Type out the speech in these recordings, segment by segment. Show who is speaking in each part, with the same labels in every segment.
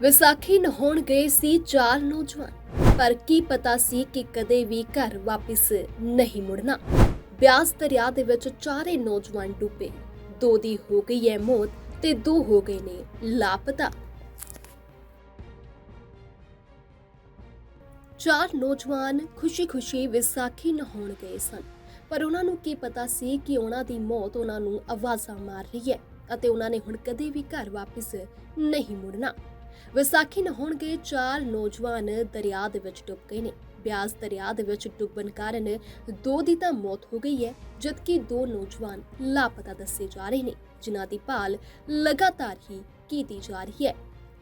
Speaker 1: ਵਿਸਾਖੀ ਨਹਾਉਣ ਗਏ ਸੀ ਚਾਰ ਨੌਜਵਾਨ। ਪਰ ਕੀ ਪਤਾ ਸੀ ਕਿ ਕਦੇ ਵੀ ਘਰ ਵਾਪਸ ਨਹੀਂ ਮੁੜਨਾ। ਬਿਆਸ ਦਰਿਆ ਦੇ ਵਿੱਚ ਚਾਰੇ ਨੌਜਵਾਨ ਡੁੱਬੇ। ਦੋ ਦੀ ਹੋ ਗਈ ਹੈ ਮੌਤ ਤੇ ਦੋ ਹੋ ਗਏ ਨੇ ਲਾਪਤਾ। ਚਾਰ ਨੌਜਵਾਨ ਖੁਸ਼ੀ-ਖੁਸ਼ੀ ਵਿਸਾਖੀ ਨਹਾਉਣ ਗਏ ਸਨ। ਪਰ ਉਹਨਾਂ ਨੂੰ ਕੀ ਪਤਾ ਸੀ ਕਿ ਉਹਨਾਂ ਦੀ ਮੌਤ ਉਹਨਾਂ ਨੂੰ ਆਵਾਜ਼ਾਂ ਮਾਰ ਰਹੀ ਹੈ ਅਤੇ ਉਹਨਾਂ ਨੇ ਹੁਣ ਕਦੇ ਵੀ ਘਰ ਵਾਪਸ ਨਹੀਂ ਮੁੜਨਾ। ਵਿਸਾਖੀ ਨਹਾਉਣ ਗਏ ਚਾਰ ਨੌਜਵਾਨ ਦਰਿਆ ਦੇ ਵਿੱਚ ਡੁੱਬ ਗਏ ਨੇ। ਬਿਆਸ ਦਰਿਆ ਦੇ ਵਿੱਚ ਡੁੱਬਣ ਕਾਰਨ ਦੋ ਦੀ ਤਾਂ ਮੌਤ ਹੋ ਗਈ ਹੈ, ਜਦਕਿ ਦੋ ਨੌਜਵਾਨ ਲਾਪਤਾ ਦੱਸੇ ਜਾ ਰਹੇ ਨੇ, ਜਿਨ੍ਹਾਂ ਦੀ ਭਾਲ ਲਗਾਤਾਰ ਹੀ ਕੀਤੀ ਜਾ ਰਹੀ ਹੈ।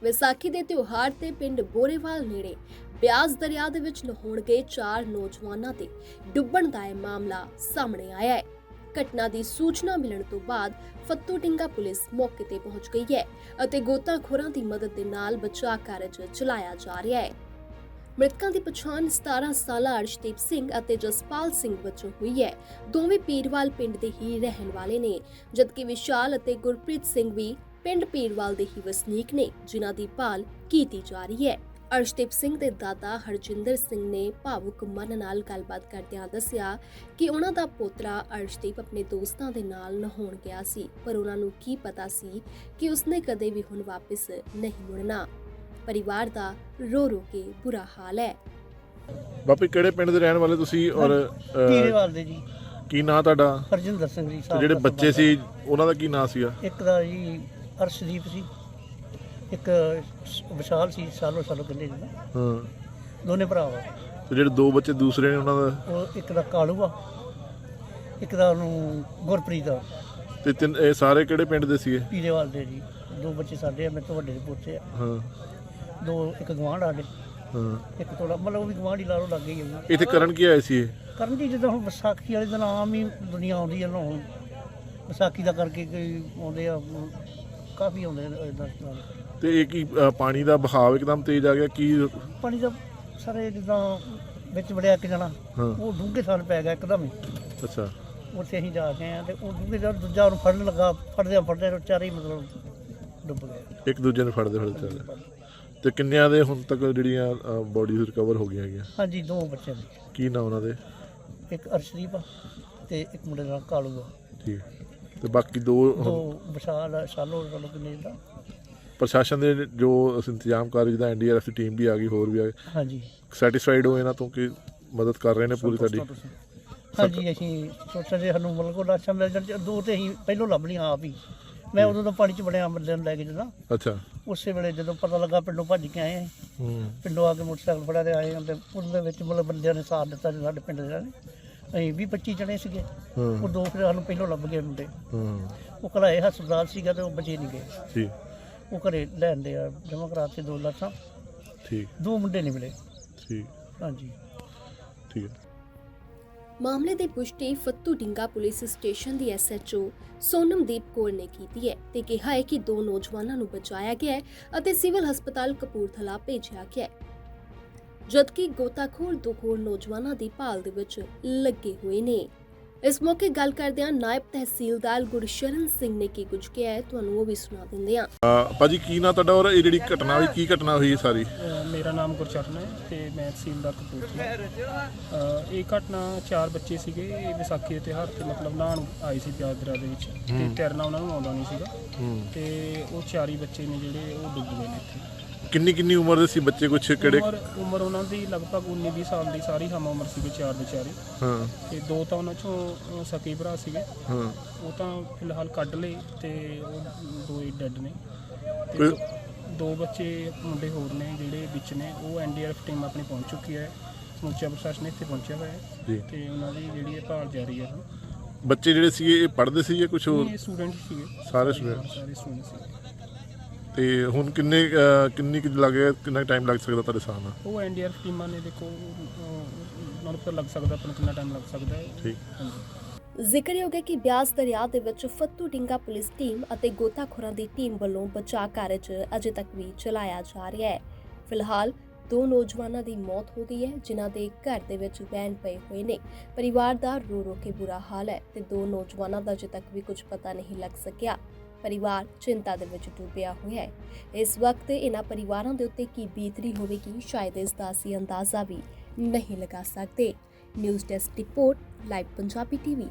Speaker 1: ਵਿਸਾਖੀ ਦੇ ਤਿਉਹਾਰ ਤੇ ਪਿੰਡ ਬੋਰੇਵਾਲ ਨੇੜੇ ਬਿਆਸ ਦਰਿਆ ਦੇ ਵਿੱਚ ਨਹਾਉਣ ਗਏ ਚਾਰ ਨੌਜਵਾਨਾਂ ਤੇ ਡੁੱਬਣ ਦਾ ਇਹ ਮਾਮਲਾ ਸਾਹਮਣੇ ਆਇਆ ਹੈ। ਘਟਨਾ ਦੀ ਸੂਚਨਾ ਮਿਲਣ ਤੋਂ ਬਾਅਦ ਫੱਤੂ ਪੁਲਿਸ ਮੌਕੇ ਤੇ ਪਹੁੰਚ ਗਈ ਹੈ ਅਤੇ ਗੋਤਾਖੋਰਾਂ ਦੀ ਮਦਦ ਦੇ ਨਾਲ ਬਚਾਅ ਕਾਰਜ ਚਲਾਇਆ ਜਾ ਰਿਹਾ ਹੈ। ਮ੍ਰਿਤਕਾਂ ਦੀ ਪਛਾਣ 17 ਸਾਲਾ ਅਰਸ਼ਦੀਪ ਸਿੰਘ ਅਤੇ ਜਸਪਾਲ ਸਿੰਘ ਵਜੋਂ ਹੋਈ ਹੈ। ਦੋਵੇਂ ਪੀਰਵਾਲ ਪਿੰਡ ਦੇ ਹੀ ਰਹਿਣ ਵਾਲੇ ਨੇ, ਜਦਕਿ ਵਿਸ਼ਾਲ ਅਤੇ ਗੁਰਪ੍ਰੀਤ ਸਿੰਘ ਵੀ ਪਿੰਡ ਪੀਰਵਾਲ ਦੇ ਹੀ ਵਸਨੀਕ ਨੇ, ਜਿਨ੍ਹਾਂ ਦੀ ਭਾਲ ਕੀਤੀ ਜਾ ਰਹੀ ਹੈ। ਅਰਸ਼ਦੀਪ ਸਿੰਘ ਦੇ ਦਾਦਾ ਹਰਜਿੰਦਰ ਸਿੰਘ ਨੇ ਭਾਵੁਕ ਮਨ ਨਾਲ ਗੱਲਬਾਤ ਕਰਦਿਆਂ ਦੱਸਿਆ ਕਿ ਉਹਨਾਂ ਦਾ ਪੋਤਰਾ ਅਰਸ਼ਦੀਪ ਆਪਣੇ ਦੋਸਤਾਂ ਦੇ ਨਾਲ ਨਹਾਉਣ ਗਿਆ ਸੀ ਪਰ ਉਹਨਾਂ ਨੂੰ ਕੀ ਪਤਾ ਸੀ ਕਿ ਉਸਨੇ ਕਦੇ ਵੀ ਹੁਣ ਵਾਪਸ ਨਹੀਂ ਮੁੜਨਾ। ਪਰਿਵਾਰ ਦਾ ਰੋ ਰੋ ਕੇ ਬੁਰਾ ਹਾਲ ਹੈ।
Speaker 2: ਬਾਪੀ ਕਿਹੜੇ ਪਿੰਡ ਦੇ ਰਹਿਣ ਵਾਲੇ ਤੁਸੀਂ ਔਰ
Speaker 3: ਪੀਰੇਵਾਲ ਦੇ ਜੀ।
Speaker 2: ਕੀ ਨਾਂ ਤੁਹਾਡਾ?
Speaker 3: ਹਰਜਿੰਦਰ ਸਿੰਘ ਜੀ
Speaker 2: ਤੇ
Speaker 3: ਸਾਹਿਬ
Speaker 2: ਜਿਹੜੇ
Speaker 3: ਦਾ
Speaker 2: ਬੱਚੇ ਸੀ ਉਹਨਾਂ ਦਾ ਕੀ ਨਾਂ ਸੀਗਾ?
Speaker 3: ਇੱਕ ਦਾ ਜੀ ਅਰਸ਼ਦੀਪ ਸੀ। ਇੱਕ ਸ- ਵਿਸ਼ਾਲ ਸੀ ਸਾਲੋ ਸਾਲੋ ਕਹਿੰਦੇ ਨਾ।
Speaker 2: ਹਾਂ।
Speaker 3: ਦੋਨੇ ਭਰਾ ਵਾ।
Speaker 2: ਤੇ ਜਿਹੜੇ ਦੋ ਬੱਚੇ ਦੂਸਰੇ ਨੇ ਉਹਨਾਂ ਦਾ?
Speaker 3: ਉਹ ਇੱਕ ਦਾ ਕਾਲੂ ਆ ਇੱਕ ਦਾ ਉਹਨੂੰ ਗੁਰਪ੍ਰੀਤ ਆ।
Speaker 2: ਤੇ ਤਿੰਨ ਇਹ ਸਾਰੇ ਕਿਹੜੇ ਪਿੰਡ ਦੇ ਸੀਗੇ?
Speaker 3: ਪੀਰੇਵਾਲ ਦੇ ਜੀ। ਦੋ ਬੱਚੇ ਸਾਡੇ ਆ ਮੇਰੇ ਤੋਂ ਵੱਡੇ ਦੇ ਪੋਤੇ ਆ।
Speaker 2: ਹਾਂ।
Speaker 3: ਦੋ ਇੱਕ ਗਵਾਂਢ ਸਾਡੇ।
Speaker 2: ਹਾਂ।
Speaker 3: ਇੱਕ ਥੋੜਾ ਮਤਲਬ ਉਹ ਵੀ ਗਵਾਂਢ ਹੀ ਲਾ ਲੋ ਲੱਗ ਗਈ ਆ
Speaker 2: ਇੱਥੇ ਕਰਨ ਕੀ ਆਏ ਸੀ ਇਹ?
Speaker 3: ਕਰਨ ਜੀ ਜਦੋਂ ਹੁਣ ਵਿਸਾਖੀ ਵਾਲੇ ਦਿਨ ਆਮ ਹੀ ਦੁਨੀਆ ਆਉਂਦੀ ਹੈ ਨਾ ਹੁਣ। ਵਿਸਾਖੀ ਦਾ ਕਰਕੇ ਕੋਈ ਆਉਂਦੇ ਆ ਕਾਫੀ ਆਉਂਦੇ ਨੇ ਇਦਾਂ
Speaker 2: ਤੇ ਇਹ ਕੀ ਪਾਣੀ ਦਾ ਬਹਾਵ ਇੱਕਦਮ ਤੇਜ਼ ਆ ਗਿਆ ਕੀ
Speaker 3: ਪਾਣੀ ਦਾ ਸਾਰੇ ਜਿੱਦਾਂ ਵਿੱਚ ਵੜਿਆ ਇੱਕ ਜਣਾ
Speaker 2: ਹਾਂ।
Speaker 3: ਉਹ ਡੂੰਘੇ ਸਾਲ ਪੈ ਗਿਆ ਇੱਕਦਮ ਹੀ।
Speaker 2: ਅੱਛਾ।
Speaker 3: ਉੱਥੇ ਅਸੀਂ ਜਾ ਕੇ ਆ ਤੇ ਉਹ ਡੂੰਘੇ ਜਦ ਦੂਜਾ ਉਹਨੂੰ ਫੜਨ ਲੱਗਾ ਫੜਦਿਆਂ ਫੜਦਿਆਂ ਉਹ ਚਾਰੇ ਹੀ ਮਤਲਬ ਡੁੱਬ ਗਏ।
Speaker 2: ਇੱਕ ਦੂਜੇ ਨੂੰ ਫੜਦੇ ਫੜਦੇ ਚੱਲ ਤੇ ਕਿੰਨਿਆਂ ਦੇ ਹੁਣ ਤੱਕ ਜਿਹੜੀਆਂ ਬੋਡੀਜ਼ ਰਿਕਵਰ ਹੋ ਗਈਆਂ ਹੈਗੀਆਂ?
Speaker 3: ਹਾਂਜੀ ਦੋ ਬੱਚੇ ਨੇ।
Speaker 2: ਕੀ ਨਾਂ ਉਹਨਾਂ ਦੇ?
Speaker 3: ਇੱਕ ਅਰਸ਼ਦੀਪ ਆ ਤੇ ਇੱਕ ਮੁੰਡੇ ਦਾ ਨਾਂ ਕਾਲੂ ਆ।
Speaker 2: ਠੀਕ। ਤੇ ਬਾਕੀ ਦੋ ਹੁਣ
Speaker 3: ਦੋ ਵਿਸ਼ਾਲ ਸਾਲੋ ਸਾਲੋ ਕਿੰਨੇ ਦਾ?
Speaker 2: ਪ੍ਰਸ਼ਾਸਨ ਦੇ ਜੋ ਇੰਤਜ਼ਾਮ ਕਰ ਜਿਹਦਾ ਐਨਡੀਆਰਐਫ ਦੀ ਟੀਮ ਵੀ ਆ ਗਈ ਹੋਰ ਵੀ ਆ ਗਈ
Speaker 3: ਹਾਂਜੀ।
Speaker 2: ਸੈਟੀਸਫਾਈਡ ਹੋ ਇਹਨਾਂ ਤੋਂ ਕਿ ਮਦਦ ਕਰ ਰਹੇ ਨੇ ਪੂਰੀ ਤੁਹਾਡੀ
Speaker 3: ਹਾਂਜੀ ਅਸੀਂ ਸੋਚਦੇ ਸਾਨੂੰ ਮਤਲਬ ਕੋ ਲਾਸ਼ਾਂ ਮਿਲ ਜਾਣ ਦੋ ਤੇ ਅਸੀਂ ਪਹਿਲੋਂ ਲੱਭ ਲਈਆਂ ਆਪ ਹੀ। ਮੈਂ ਉਦੋਂ ਤਾਂ ਪਾਣੀ ਚ ਬੜਿਆ ਬੰਦੇ ਨੂੰ ਲੈ ਕੇ ਜਦੋਂ।
Speaker 2: ਅੱਛਾ।
Speaker 3: ਉਸੇ ਵੇਲੇ ਜਦੋਂ ਪਤਾ ਲੱਗਾ ਪਿੰਡੋਂ ਭੱਜ ਕੇ ਆਏ। ਅਸੀਂ।
Speaker 2: ਹੂੰ।
Speaker 3: ਪਿੰਡੋਂ ਆ ਕੇ ਮੋਟਰਸਾਈਕਲ ਫੜਾ ਕੇ ਆਏ ਹਾਂ ਤੇ ਉਹਦੇ ਵਿੱਚ ਮਤਲਬ ਬੰਦਿਆਂ ਨੇ ਸਾਥ ਦਿੱਤਾ ਜੀ ਸਾਡੇ ਪਿੰਡ ਦੇ ਨੇ। ਅਸੀਂ ਵੀ 25 ਜਣੇ ਸੀਗੇ। ਉਹ
Speaker 2: ਹੂੰ
Speaker 3: ਦੋ ਫਿਰ ਸਾਨੂੰ ਪਹਿਲੋਂ ਲੱਭ ਗਏ ਮੁੰਡੇ।
Speaker 2: ਹੂੰ।
Speaker 3: ਉਹ ਘਲਾਏ ਹਸਪਤਾਲ ਸੀਗਾ ਤੇ ਉਹ ਬਚੇ ਨਹੀਂ ਗਏ।
Speaker 2: ਠੀਕ
Speaker 3: ਉਹ ਘਰੇ ਲੈਂਦੇ ਆ ਜਮ੍ਹਾਂ ਕਰਾ ਕੇ ਦੋ ਲਾਸ਼ਾਂ
Speaker 2: ਠੀਕ।
Speaker 3: ਦੋ ਮੁੰਡੇ ਨਹੀਂ ਮਿਲੇ।
Speaker 2: ਠੀਕ।
Speaker 3: ਹਾਂਜੀ।
Speaker 2: ਠੀਕ ਹੈ।
Speaker 1: ਮਾਮਲੇ ਦੀ ਪੁਸ਼ਟੀ ਫੱਤੂ ਡਿੰਗਾ ਪੁਲਿਸ ਸਟੇਸ਼ਨ ਦੀ ਐਸਐਚਓ ਸੋਨਮਦੀਪ ਕੌਰ ਨੇ ਕੀਤੀ ਹੈ ਤੇ ਕਿਹਾ ਹੈ ਕਿ ਦੋ ਨੌਜਵਾਨਾਂ ਨੂੰ ਬਚਾਇਆ ਗਿਆ ਹੈ ਅਤੇ ਸਿਵਲ ਹਸਪਤਾਲ ਕਪੂਰਥਲਾ ਭੇਜਿਆ ਗਿਆ ਹੈ। ਜਦਕਿ ਗੋਤਾਖੋਰ ਦੋ ਹੋਰ ਨੌਜਵਾਨਾਂ ਦੀ ਭਾਲ ਦੇ ਵਿੱਚ ਲੱਗੇ ਹੋਏ ਨੇ। ਇਸ ਮੌਕੇ ਗੱਲ ਕਰਦਿਆਂ ਨਾਇਬ ਤਹਿਸੀਲਦਾਰ ਗੁਰਸ਼ਰਨ ਸਿੰਘ ਨੇ ਕੀ ਕੁਝ ਕਿਹਾ ਹੈ ਤੁਹਾਨੂੰ ਉਹ ਵੀ ਸੁਣਾ ਦਿੰਦੇ ਹਾਂ।
Speaker 2: ਅਹ ਭਾਜੀ ਕੀ ਨਾਂ ਤੁਹਾਡਾ ਔਰ ਇਹ ਜਿਹੜੀ ਘਟਨਾ ਹੋਈ ਕੀ ਘਟਨਾ ਹੋਈ ਸਾਰੀ?
Speaker 4: ਅ, ਮੇਰਾ ਨਾਮ ਗੁਰਚਰਨ ਹੈ ਤੇ ਮੈਂ ਤਹਿਸੀਲਦਾਰ ਕਪੂਰਥਲਾ। ਅ, ਇਹ ਘਟਨਾ ਚਾਰ ਬੱਚੇ ਸੀਗੇ ਇਹ ਵਿਸਾਖੀ ਦੇ ਤਿਉਹਾਰ ਤੇ ਮਤਲਬ ਨਹਾਉਣ ਆਏ ਸੀ ਪਿਆਜ਼ ਦਰਿਆ ਦੇ ਵਿੱਚ ਤੇ ਤੈਰਨਾ ਉਹਨਾਂ ਨੂੰ ਆਉਂਦਾ ਨਹੀਂ ਸੀਗਾ। ਤੇ ਉਹ ਚਾਰੀ ਬੱਚੇ ਨੇ ਜਿਹੜੇ ਉਹ ਡੁੱਬ ਗਏ ਨੇ ਇੱਥੇ।
Speaker 2: ਕਿੰਨੀ ਕਿੰਨੀ ਉਮਰ ਦੇ ਸੀ ਬੱਚੇ ਕੁਛ? ਕਿਹੜੇ
Speaker 4: ਉਮਰ ਉਮਰ ਉਹਨਾਂ ਦੀ ਲਗਭਗ 19 20 ਸਾਲ ਦੀ ਸਾਰੀ ਹਮ ਉਮਰ ਸੀਗੇ ਚਾਰ ਦੇ ਚਾਰੇ।
Speaker 2: ਹਾਂ।
Speaker 4: ਤੇ ਦੋ ਤਾਂ ਉਹਨਾਂ ਚੋਂ ਸਕੇ ਭਰਾ ਸੀਗੇ।
Speaker 2: ਹਾਂ।
Speaker 4: ਉਹ ਤਾਂ ਫਿਲਹਾਲ ਕੱਢ ਲਏ ਤੇ ਉਹ ਦੋ ਹੀ ਡੈੱਡ ਨੇ। ਤੇ
Speaker 2: ਕੋਈ-
Speaker 4: ਦੋ- ਦੋ ਬੱਚੇ ਮੁੰਡੇ ਹੋਰ ਨੇ ਜਿਹੜੇ ਵਿੱਚ ਨੇ ਉਹ ਐਨਡੀਆਰਐਫ ਟੀਮ ਆਪਣੀ ਪਹੁੰਚ ਚੁੱਕੀ ਹੈ। ਸਮੁੱਚਾ ਪ੍ਰਸ਼ਾਸਨ ਇੱਥੇ ਪਹੁੰਚਿਆ ਹੋਇਆ ਹੈ।
Speaker 2: ਜੀ।
Speaker 4: ਤੇ ਉਹਨਾਂ ਦੀ ਜਿਹੜੀ ਹੈ ਭਾਲ ਜਾਰੀ ਹੈ
Speaker 2: ਬੱਚੇ ਜਿਹੜੇ ਸੀਗੇ ਇਹ ਪੜ੍ਹਦੇ ਸੀ ਜਾਂ ਕੁਝ ਹੋਰ?
Speaker 4: ਇਹ ਸਟੂਡੈਂਟ ਸੀਗੇ।
Speaker 2: ਸਾਰੇ student?
Speaker 4: ਹਾਂ, ਸਾਰੇ ਸਟੂਡੈਂਟ ਸੀਗੇ।
Speaker 2: ਤੇ ਹੁਣ ਕਿੰਨੇ ਅਹ, ਕਿੰਨੀ ਕਿ ਲੱਗੇ ਕਿੰਨਾ ਟਾਈਮ ਲੱਗ ਸਕਦਾ ਤੁਹਾਡੇ ਹਿਸਾਬ ਨਾਲ?
Speaker 4: ਉਹ ਐਨਡੀਆਰਐਫ ਟੀਮਾਂ ਨੇ ਦੇਖੋ ਅਹ, ਉਹਨਾਂ ਨੂੰ ਪਤਾ ਲੱਗ ਸਕਦਾ ਆਪਾਂ ਨੂੰ ਕਿੰਨਾ ਟਾਈਮ ਲੱਗ ਸਕਦਾ ਹੈ।
Speaker 2: ਠੀਕ।
Speaker 4: ਹਾਂਜੀ।
Speaker 1: ਜ਼ਿਕਰਯੋਗ ਹੈ ਕਿ ਬਿਆਸ ਦਰਿਆ ਦੇ ਵਿੱਚ ਫੱਤੂ ਡਿੰਗਾ ਪੁਲਿਸ ਟੀਮ ਅਤੇ ਗੋਤਾਖੋਰਾਂ ਦੀ ਟੀਮ ਵੱਲੋਂ ਬਚਾਅ ਕਾਰਜ ਅਜੇ ਤੱਕ ਵੀ ਚਲਾਇਆ ਜਾ ਰਿਹਾ ਹੈ। ਫਿਲਹਾਲ ਦੋ ਨੌਜਵਾਨਾਂ ਦੀ ਮੌਤ ਹੋ ਗਈ ਹੈ ਜਿਨ੍ਹਾਂ ਦੇ ਘਰ ਦੇ ਵਿੱਚ ਬੈਨ ਪਏ ਹੋਏ ਨੇ। ਪਰਿਵਾਰ ਦਾ ਰੋ ਰੋ ਕੇ ਬੁਰਾ ਹਾਲ ਹੈ ਤੇ ਦੋ ਨੌਜਵਾਨਾਂ ਦਾ ਅਜੇ ਤੱਕ ਵੀ ਕੁਝ ਪਤਾ ਨਹੀਂ ਲੱਗ ਸਕਿਆ। ਪਰਿਵਾਰ ਚਿੰਤਾ ਦੇ ਵਿੱਚ ਡੁੱਬਿਆ ਹੋਇਆ ਹੈ। ਇਸ ਵਕਤ ਇਹਨਾਂ ਪਰਿਵਾਰਾਂ ਦੇ ਉੱਤੇ ਕੀ ਬੀਤਰੀ ਹੋਵੇਗੀ, ਸ਼ਾਇਦ ਇਸ ਦਾ ਅਸੀਂ ਅੰਦਾਜ਼ਾ ਵੀ ਨਹੀਂ ਲਗਾ ਸਕਦੇ। News desk report, live Punjabi TV.